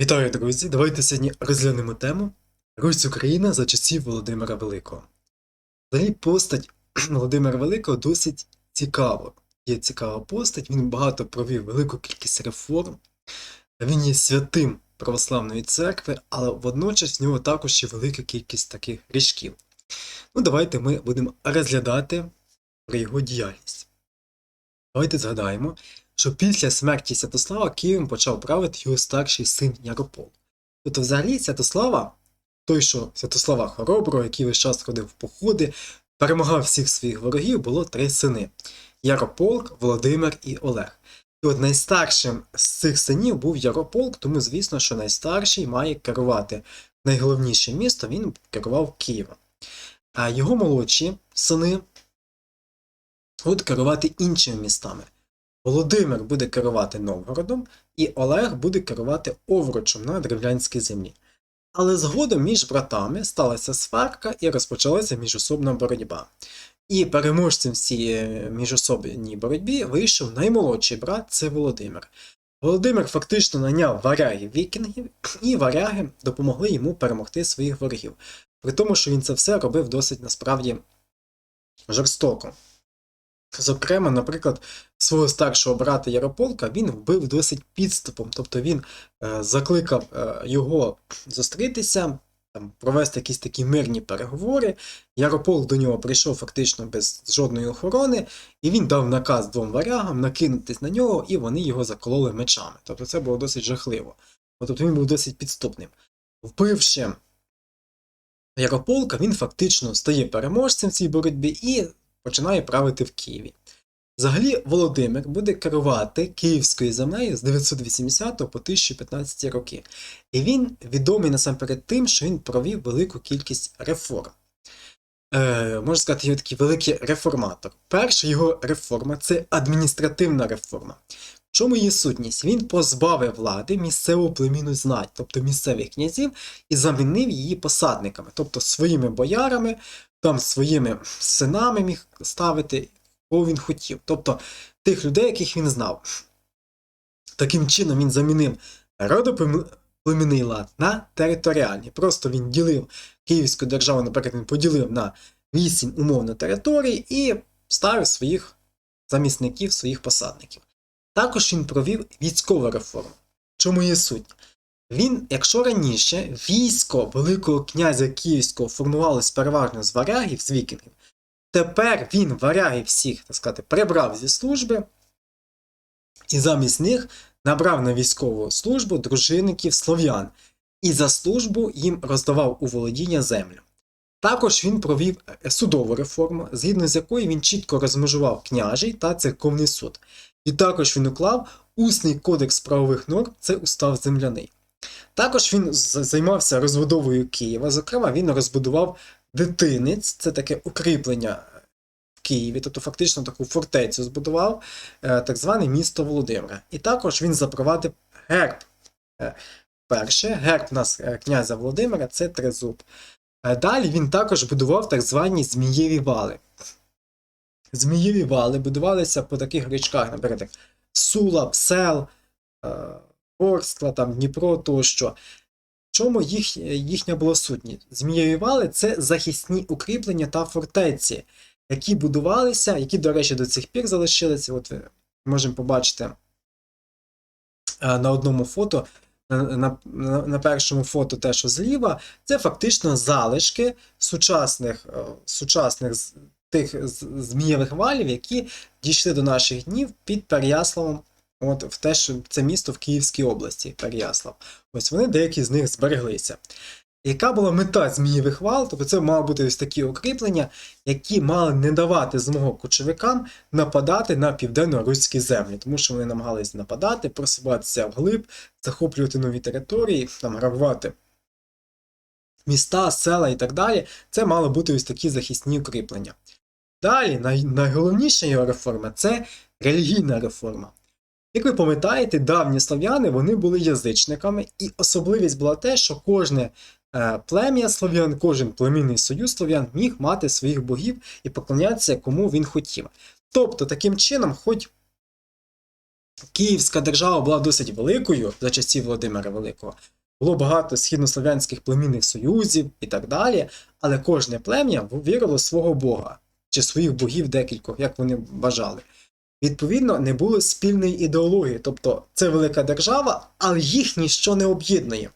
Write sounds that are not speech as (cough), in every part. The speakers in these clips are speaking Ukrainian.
Вітаю, друзі! Давайте сьогодні розглянемо тему Русь Україна за часів Володимира Великого. Взагалі постать (clears throat) Володимира Великого досить цікава. Є цікава постать, він багато провів велику кількість реформ. Він є святим православної церкви, але водночас в нього також є велика кількість таких грішків. Ну, давайте ми будемо розглядати про його діяльність. Давайте згадаємо, що після смерті Святослава Києвом почав правити його старший син Яропол. Тобто, взагалі, Святослава, той, що Святослава Хороброго, який весь час ходив в походи, перемагав всіх своїх ворогів, було три сини: Ярополк, Володимир і Олег. І от найстаршим з цих синів був Ярополк, тому, звісно, що найстарший має керувати найголовніше місто, він керував Києвом. А його молодші сини будуть керувати іншими містами. Володимир буде керувати Новгородом, і Олег буде керувати Овручем на древлянській землі. Але згодом між братами сталася сварка і розпочалася міжособна боротьба. І переможцем в цій міжособній боротьбі вийшов наймолодший брат це Володимир. Володимир фактично наняв варягів вікінгів, і варяги допомогли йому перемогти своїх ворогів. При тому, що він це все робив досить насправді жорстоко. Зокрема, наприклад, свого старшого брата Ярополка він вбив досить підступом, тобто він е, закликав е, його зустрітися, там, провести якісь такі мирні переговори. Ярополк до нього прийшов фактично без жодної охорони, і він дав наказ двом варягам накинутись на нього, і вони його закололи мечами. Тобто це було досить жахливо. Тобто він був досить підступним. Вбивши Ярополка, він фактично стає переможцем в цій боротьбі і починає правити в Києві. Взагалі, Володимир буде керувати Київською землею з 980 по 1015 роки. І він відомий насамперед тим, що він провів велику кількість реформ. Е, можна сказати, його такий великий реформатор. Перша його реформа це адміністративна реформа. В чому її сутність? Він позбавив влади місцеву племінну знать, тобто місцевих князів, і замінив її посадниками, тобто своїми боярами, там своїми синами міг ставити, кого він хотів. Тобто тих людей, яких він знав. Таким чином він замінив родоплемінний лад на територіальний. Просто він ділив Київську державу, наприклад, він поділив на вісім умовно територій і ставив своїх замісників, своїх посадників. Також він провів військову реформу. Чому є суть? Він, якщо раніше військо Великого князя Київського формувалось переважно з варягів, з вікінгів, тепер він варягів всіх, так сказати, прибрав зі служби і замість них набрав на військову службу дружинників слов'ян і за службу їм роздавав у володіння землю. Також він провів судову реформу, згідно з якою він чітко розмежував княжий та церковний суд. І також він уклав усний кодекс правових норм, це устав земляний. Також він займався розбудовою Києва. Зокрема, він розбудував дитинець, це таке укріплення в Києві, тобто фактично таку фортецю збудував, е, так зване місто Володимира. І також він запровадив герб. Е, Перше, герб нас е, князя Володимира це тризуб. Далі він також будував так звані Змієві вали. Змієві вали будувалися по таких річках, наприклад, Сула, Псел. Ворскла, там, Дніпро тощо. В чому їх, їхня була сутність? Змієві вали це захисні укріплення та фортеці, які будувалися, які, до речі, до цих пір залишилися. От ви можемо побачити на одному фото. На, на, на першому фото, те, що зліва, це фактично залишки сучасних сучасних тих змієвих валів, які дійшли до наших днів під Переяславом От в те, що це місто в Київській області, Переяслав. Ось вони деякі з них збереглися. Яка була мета Змієвих вал? Тобто це мали бути ось такі укріплення, які мали не давати змогу кочовикам нападати на південно-руські землі, тому що вони намагалися нападати, просуватися вглиб, захоплювати нові території, там грабувати міста, села і так далі. Це мали бути ось такі захисні укріплення. Далі, най найголовніша його реформа це релігійна реформа. Як ви пам'ятаєте, давні слов'яни вони були язичниками, і особливість була те, що кожне е, плем'я слов'ян, кожен племінний союз слов'ян міг мати своїх богів і поклонятися кому він хотів. Тобто, таким чином, хоч Київська держава була досить великою за часів Володимира Великого. Було багато східнослов'янських племінних союзів і так далі, але кожне плем'я вірило свого Бога чи своїх богів декількох, як вони бажали. Відповідно, не було спільної ідеології, тобто це велика держава, але їх ніщо не об'єднує.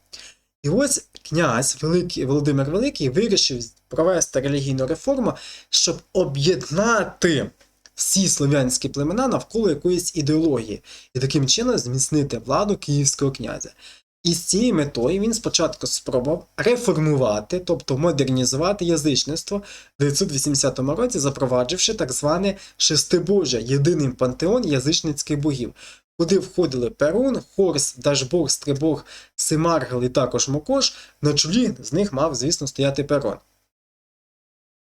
І ось князь Великий, Володимир Великий вирішив провести релігійну реформу, щоб об'єднати всі слов'янські племена навколо якоїсь ідеології і таким чином зміцнити владу київського князя. І з цією метою він спочатку спробував реформувати, тобто модернізувати язичництво в 980 році, запровадживши так зване шестибоже, єдиний пантеон язичницьких богів, куди входили Перун, Хорс, Дашбог, Стрибог, Симаргл і також Мокош. На чолі з них мав, звісно, стояти Перун.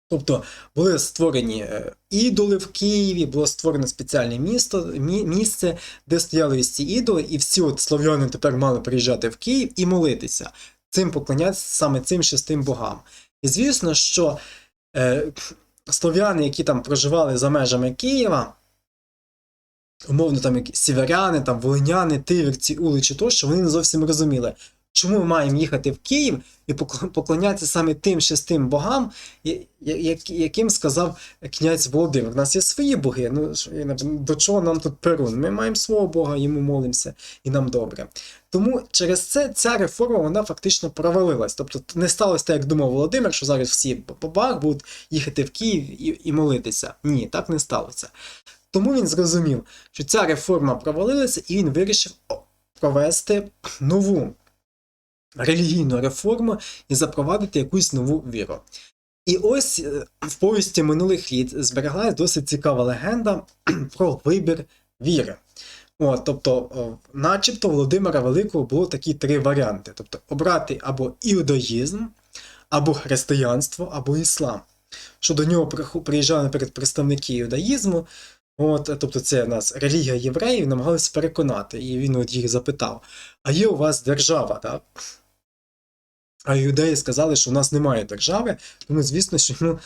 Тобто були створені е, ідоли в Києві, було створено спеціальне місто, мі- місце, де стояли ці ідоли, і всі от слов'яни тепер мали приїжджати в Київ і молитися, цим поклонятися саме цим шестим богам. І звісно, що е, слов'яни, які там проживали за межами Києва, умовно там якісь сіверяни, там волиняни, тивірці, уличі тощо, вони не зовсім розуміли, чому ми маємо їхати в Київ і поклонятися саме тим шестим богам, яким сказав князь Володимир. У нас є свої боги. Ну до чого нам тут Перун? Ми маємо свого Бога, йому молимося, і нам добре. Тому через це ця реформа вона фактично провалилась. Тобто не сталося так, як думав Володимир, що зараз всі по будуть їхати в Київ і, і молитися. Ні, так не сталося. Тому він зрозумів, що ця реформа провалилася, і він вирішив провести нову релігійну реформу і запровадити якусь нову віру. І ось е, в повісті минулих літ збереглась досить цікава легенда (clears throat) про вибір віри. От, тобто, начебто Володимира Великого було такі три варіанти: тобто обрати або іудаїзм, або християнство, або іслам. Що до нього приїжджали наприклад, представники іудаїзму, от, тобто це в нас релігія євреїв, намагалися переконати, і він от їх запитав: а є у вас держава, так? А юдеї сказали, що у нас немає держави, тому, звісно, що йому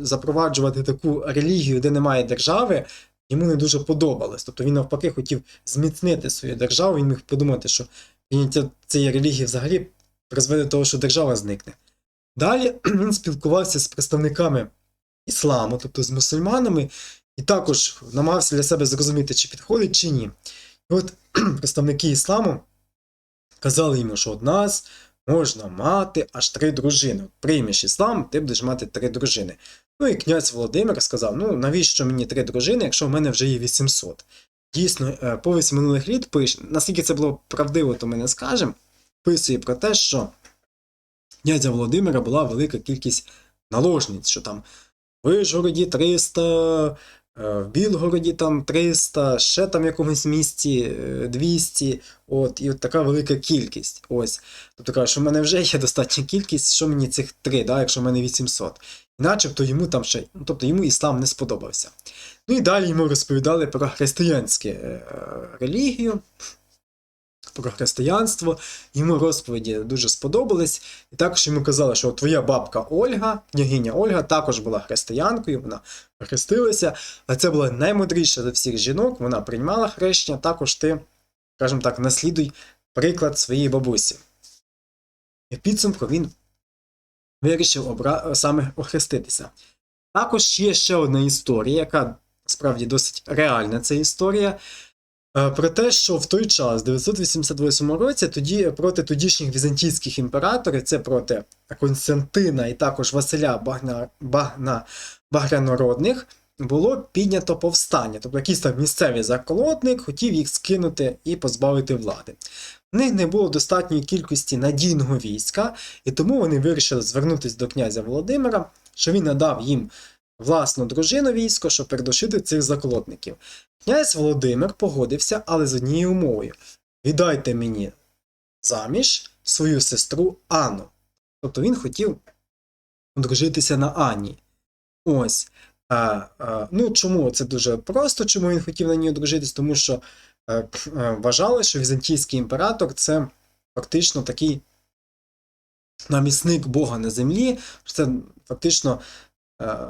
запроваджувати таку релігію, де немає держави, йому не дуже подобалось. Тобто він навпаки хотів зміцнити свою державу, він міг подумати, що прийняття цієї релігії взагалі призведе до того, що держава зникне. Далі (clears throat) він спілкувався з представниками ісламу, тобто з мусульманами, і також намагався для себе зрозуміти, чи підходить, чи ні. І от (clears throat) представники ісламу казали йому, що од нас можна мати аж три дружини. Приймеш іслам, ти будеш мати три дружини. Ну і князь Володимир сказав: ну навіщо мені три дружини, якщо в мене вже є 800? Дійсно, е, повість минулих літ пише, наскільки це було правдиво, то ми не скажемо, писує про те, що князя Володимира була велика кількість наложниць, що там в Вишгороді 300, е, в Білгороді там 300, ще там в якомусь місті е, 200, от, і от така велика кількість. Ось. Тобто каже, що в мене вже є достатня кількість, що мені цих три, да, якщо в мене 800. І начебто йому там ще, ну, тобто йому іслам не сподобався. Ну і далі йому розповідали про християнську е, релігію, про християнство. Йому розповіді дуже сподобались. І також йому казали, що твоя бабка Ольга, княгиня Ольга, також була християнкою, вона хрестилася, а це була наймудріша з всіх жінок, вона приймала хрещення, також ти, скажімо так, наслідуй приклад своєї бабусі. І в підсумку він вирішив обра... саме охреститися. Також є ще одна історія, яка справді досить реальна ця історія. Е, Про те, що в той час, в 988 році, тоді проти тодішніх візантійських імператорів, це проти Константина і також Василя Багна, Багна, Багрянородних, було піднято повстання. Тобто якийсь там місцевий заколотник хотів їх скинути і позбавити влади. В них не було достатньої кількості надійного війська, і тому вони вирішили звернутися до князя Володимира, що він надав їм власну дружину військо, щоб придушити цих заколотників. Князь Володимир погодився, але з однією умовою: віддайте мені заміж свою сестру Анну. Тобто він хотів одружитися на Анні. Ось. А, а, ну, чому це дуже просто, чому він хотів на ній одружитись? Тому що е, е, вважали, що візантійський імператор це фактично такий намісник Бога на землі, це фактично е,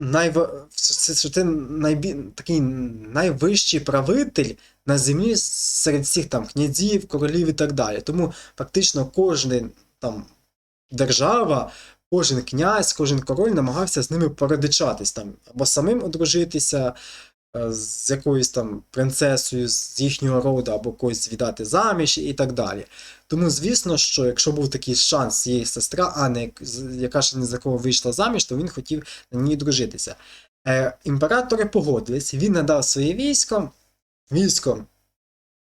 найва... що ти найбі... такий найвищий правитель на землі серед всіх там князів, королів і так далі. Тому фактично кожен там держава, кожен князь, кожен король намагався з ними породичатись там, або самим одружитися з якоюсь там принцесою з їхнього роду, або когось віддати заміж і так далі. Тому, звісно, що якщо був такий шанс її сестра Анни, як- яка ще не за кого вийшла заміж, то він хотів на ній дружитися. Е, імператори погодились, він надав своє військо, військо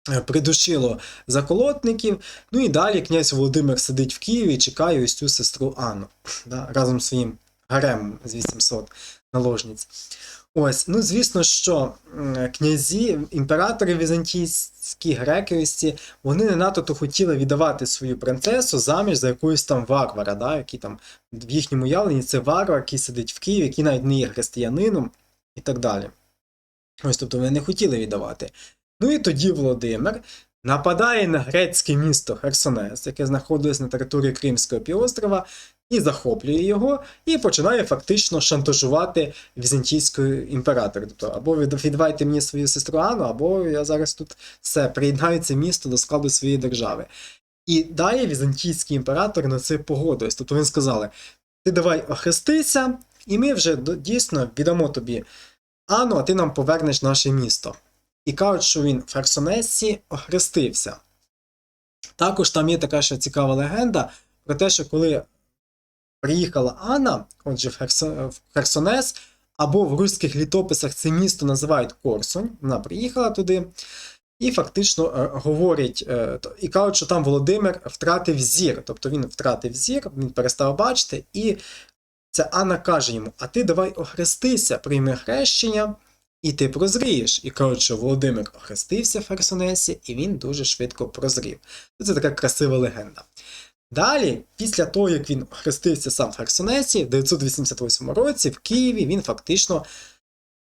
е, придушило заколотників, ну і далі князь Володимир сидить в Києві і чекає ось цю сестру Анну да, разом з своїм гаремом з 800 наложниць. Ось, ну звісно, що князі, імператори візантійські, греки, вони не надто то хотіли віддавати свою принцесу заміж за якогось там варвара, да, який там в їхньому уявленні це варвар, який сидить в Києві, який навіть не є християнином і так далі. Ось, тобто вони не хотіли віддавати. Ну і тоді Володимир нападає на грецьке місто Херсонес, яке знаходилось на території Кримського півострова, і захоплює його, і починає фактично шантажувати візантійською імператор. Тобто, або від- віддавайте мені свою сестру Анну, або я зараз тут все приєднаю це місто до складу своєї держави. І далі візантійський імператор на це погодився. Тобто він сказали: ти давай охрестися, і ми вже дійсно віддамо тобі Анну, а ти нам повернеш наше місто. І кажуть, що він в Херсонесі охрестився. Також там є така ще цікава легенда про те, що коли приїхала Анна, отже, в, Херсо- в Херсонес, або в руських літописах це місто називають Корсунь, вона приїхала туди. І фактично е, говорять, е, і кажуть, що там Володимир втратив зір. Тобто він втратив зір, він перестав бачити, і ця Анна каже йому: А ти давай охрестися, прийми хрещення, і ти прозрієш. І кажуть, що Володимир охрестився в Херсонесі, і він дуже швидко прозрів. Це така красива легенда. Далі, після того, як він хрестився сам в Херсонесі, в 988 році в Києві він фактично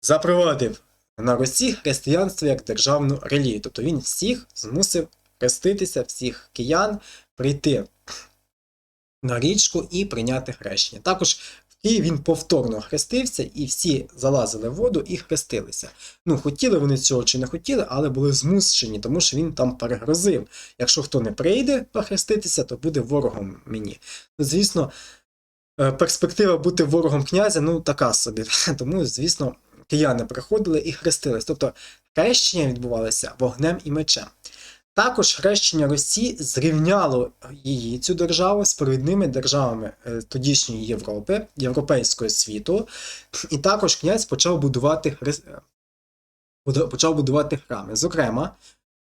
запровадив на Росі християнство як державну релігію. Тобто він всіх змусив хреститися, всіх киян прийти на річку і прийняти хрещення. Також Києві він повторно хрестився, і всі залазили в воду і хрестилися. Ну, хотіли вони цього чи не хотіли, але були змушені, тому що він там перегрозив. Якщо хто не прийде похреститися, то буде ворогом мені. Ну, звісно, е, перспектива бути ворогом князя, ну така собі. (laughs) Тому, звісно, кияни приходили і хрестились. Тобто хрещення відбувалося вогнем і мечем. Також хрещення Росії зрівняло її цю державу з провідними державами е, тодішньої Європи, європейського світу, і також князь почав будувати почав будувати храми. Зокрема,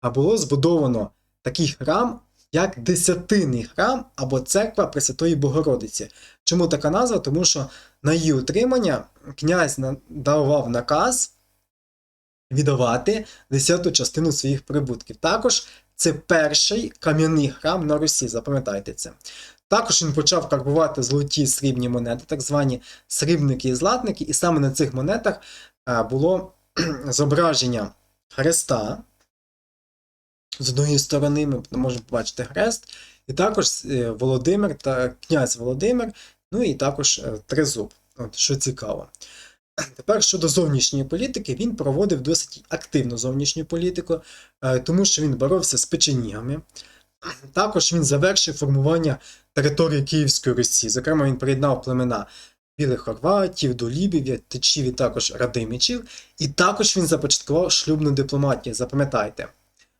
було збудовано такий храм, як Десятинний храм або церква Пресвятої Богородиці. Чому така назва? Тому що на її утримання князь давав наказ віддавати десяту частину своїх прибутків. Також це перший кам'яний храм на Русі, запам'ятайте це. Також він почав карбувати золоті срібні монети, так звані срібники і златники, і саме на цих монетах е, було (clears throat) зображення Христа. З однієї сторони ми можемо побачити хрест, і також е, Володимир та князь Володимир, ну і також е, Тризуб. От, що цікаво. Тепер щодо зовнішньої політики, він проводив досить активну зовнішню політику, е, тому що він боровся з печенігами. Також він завершив формування території Київської Русі. Зокрема, він приєднав племена білих хорватів, долібів, течів і також радимичів. І також він започаткував шлюбну дипломатію. Запам'ятайте,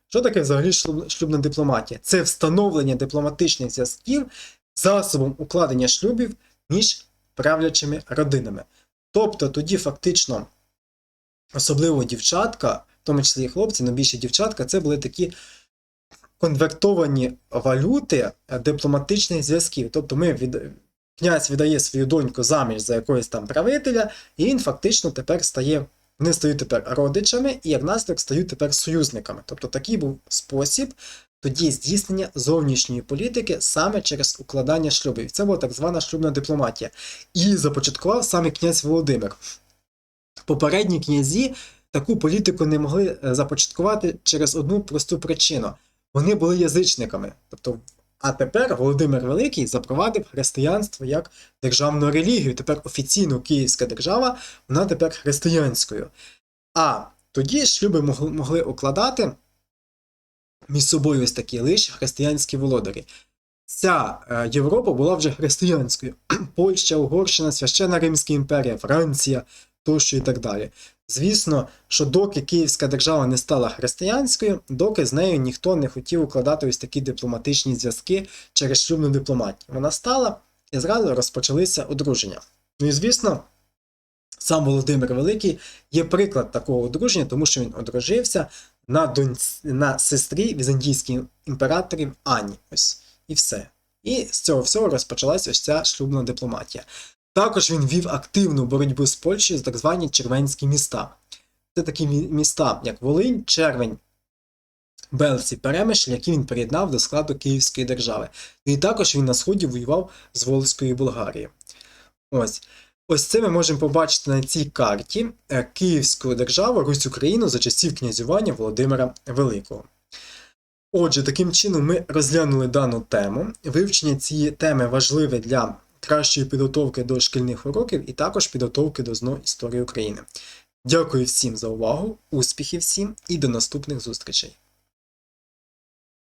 що таке взагалі шлюбна дипломатія? Це встановлення дипломатичних зв'язків засобом укладення шлюбів між правлячими родинами. Тобто тоді фактично, особливо дівчатка, в тому числі і хлопці, але більше дівчатка, це були такі конвертовані валюти дипломатичних зв'язків. Тобто ми від... князь віддає свою доньку заміж за якогось там правителя, і він фактично тепер стає. Вони стають тепер родичами і як наслідок стають тепер союзниками. Тобто такий був спосіб тоді здійснення зовнішньої політики саме через укладання шлюбів. Це була так звана шлюбна дипломатія. І започаткував саме князь Володимир. Попередні князі таку політику не могли е, започаткувати через одну просту причину. Вони були язичниками. Тобто А тепер Володимир Великий запровадив християнство як державну релігію. Тепер офіційно Київська держава, вона тепер християнською. А тоді шлюби могли, могли укладати між собою ось такі лише християнські володарі. Ця е, Європа була вже християнською. (clears throat) Польща, Угорщина, Священна Римська імперія, Франція тощо і так далі. Звісно, що доки Київська держава не стала християнською, доки з нею ніхто не хотів укладати ось такі дипломатичні зв'язки через шлюбну дипломатію. Вона стала і зразу розпочалися одруження. Ну і звісно, сам Володимир Великий є приклад такого одруження, тому що він одружився на доньці, на сестрі візантійських імператорів Ані. Ось і все. І з цього всього розпочалася ось ця шлюбна дипломатія. Також він вів активну боротьбу з Польщею за так звані червенські міста. Це такі міста, як Волинь, Червень, Белці, Перемишль, які він приєднав до складу Київської держави. І також він на сході воював з Волзькою Болгарією. Ось. Ось це ми можемо побачити на цій карті е, Київську державу, Русь Україну за часів князювання Володимира Великого. Отже, таким чином ми розглянули дану тему. Вивчення цієї теми важливе для кращої підготовки до шкільних уроків і також підготовки до ЗНО історії України. Дякую всім за увагу, успіхів всім і до наступних зустрічей!